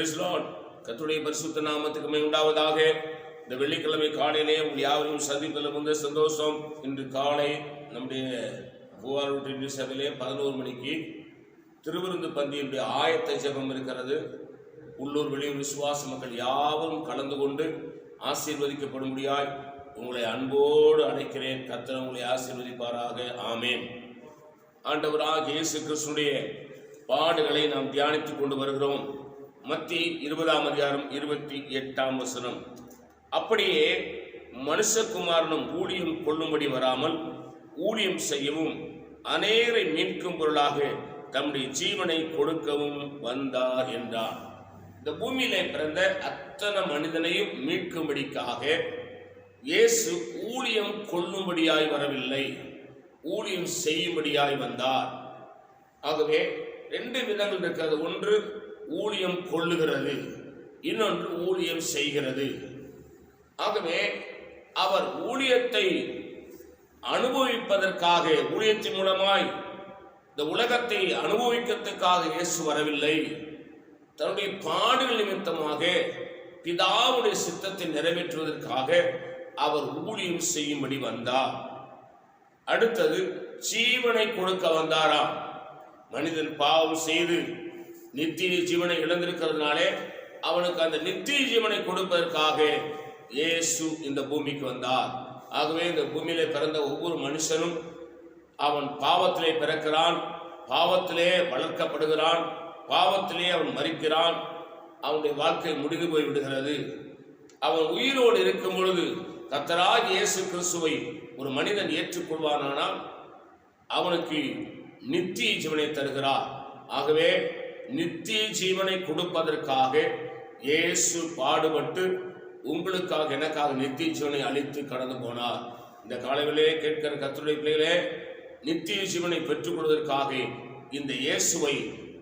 Price Lord கர்த்தருடைய பரிசுத்த நாமத்துக்கு உண்டாவதாக. இந்த வெள்ளிக்கிழமை காலையிலே உங்கள் யாவரையும் சந்திப்பதில் வந்து சந்தோஷம். இன்று காலை நம்முடைய பூவாரூட்டி சபையிலே பதினோரு மணிக்கு திருவிருந்து பந்தியினுடைய ஆயத்த ஜபம் இருக்கிறது. உள்ளூர் வெளியூர் விசுவாச மக்கள் யாவரும் கலந்து கொண்டு ஆசீர்வதிக்கப்படும்படியாய் உங்களை அன்போடு அழைக்கிறேன். கத்தர் உங்களை ஆசீர்வதிப்பாராக. ஆமேன். ஆண்டவராக இயேசு கிறிஸ்துடைய பாடுகளை நாம் தியானித்துக் கொண்டு வருகிறோம். மத்தி இருபதாம் அதிகாரம் இருபத்தி எட்டாம் வசனம். அப்படியே மனுஷகுமாரனும் ஊழியம் கொள்ளும்படி வராமல் ஊழியம் செய்யவும் அநேரை மீட்கும் பொருளாக தம்முடைய ஜீவனை கொடுக்கவும் வந்தார் என்றார். இந்த பூமியிலே பிறந்த அத்தனை மனிதனையும் மீட்கும்படிக்காக இயேசு ஊழியம் கொள்ளும்படியாய் வரவில்லை. ஊழியம் செய்யும்படியாய் வந்தார். ஆகவே ரெண்டு விதங்கள் இருக்கிறது. ஒன்று ஊழியம் கொள்ளுகிறது இன்னொன்று ஊழியம் செய்கிறது. ஆகவே அவர் ஊழியத்தை அனுபவிப்பதற்காக ஊழியத்தின் மூலமாய் இந்த உலகத்தை அனுபவிக்கிறதுக்காக இயேசு வரவில்லை. தன்னுடைய பாடுகள் நிமித்தமாக பிதாவுடைய சித்தத்தை நிறைவேற்றுவதற்காக அவர் ஊழியம் செய்யும்படி வந்தார். அடுத்தது ஜீவனை கொடுக்க வந்தாராம். மனிதன் பாவம் செய்து நித்திய ஜீவனை இழந்திருக்கிறதுனாலே அவனுக்கு அந்த நித்திய ஜீவனை கொடுப்பதற்காக இயேசு இந்த பூமிக்கு வந்தார். ஆகவே இந்த பூமியிலே பிறந்த ஒவ்வொரு மனுஷனும் அவன் பாவத்திலே பிறக்கிறான் பாவத்திலே வளர்க்கப்படுகிறான் பாவத்திலே அவன் மறிக்கிறான் அவனுடைய வாழ்க்கை முடிந்து போய் விடுகிறது. அவன் உயிரோடு இருக்கும் பொழுது கத்தராக இயேசு கிறிஸ்துவை ஒரு மனிதன் ஏற்றுக்கொள்வானானால் அவனுக்கு நித்திய ஜீவனை தருகிறார். ஆகவே நித்திய ஜீவனை கொடுப்பதற்காக இயேசு பாடுபட்டு உங்களுக்காக எனக்காக நித்திய ஜீவனை அளித்து கடந்து போனார். இந்த காலையிலே கேட்கிற கத்துடைய பிள்ளைகளே நித்திய ஜீவனை பெற்றுக் கொள்வதற்காக இந்த இயேசுவை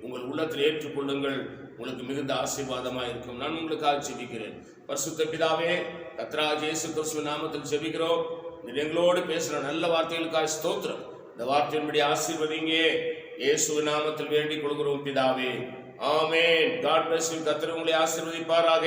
உங்கள் உள்ளத்தில் ஏற்றுக்கொள்ளுங்கள். உங்களுக்கு மிகுந்த ஆசீர்வாதமாக இருக்கும். நான் உங்களுக்காக ஜெபிக்கிறேன். பரிசுத்த பிதாவே கத்ராஜ் இயேசு கிறிஸ்துவ நாமத்தில் ஜெபிக்கிறோம். எங்களோடு பேசுகிற நல்ல வார்த்தைகளுக்காக ஸ்தோத்திரம். இந்த வார்த்தையின்படி ஆசீர்வதிங்க. இயேசு நாமத்தில் வேண்டிக் கொள்கிறோம் பிதாவே. ஆமேன். காட் பிளஸ் யூ கர்த்தர் உங்களை ஆசீர்வதிப்பாராக.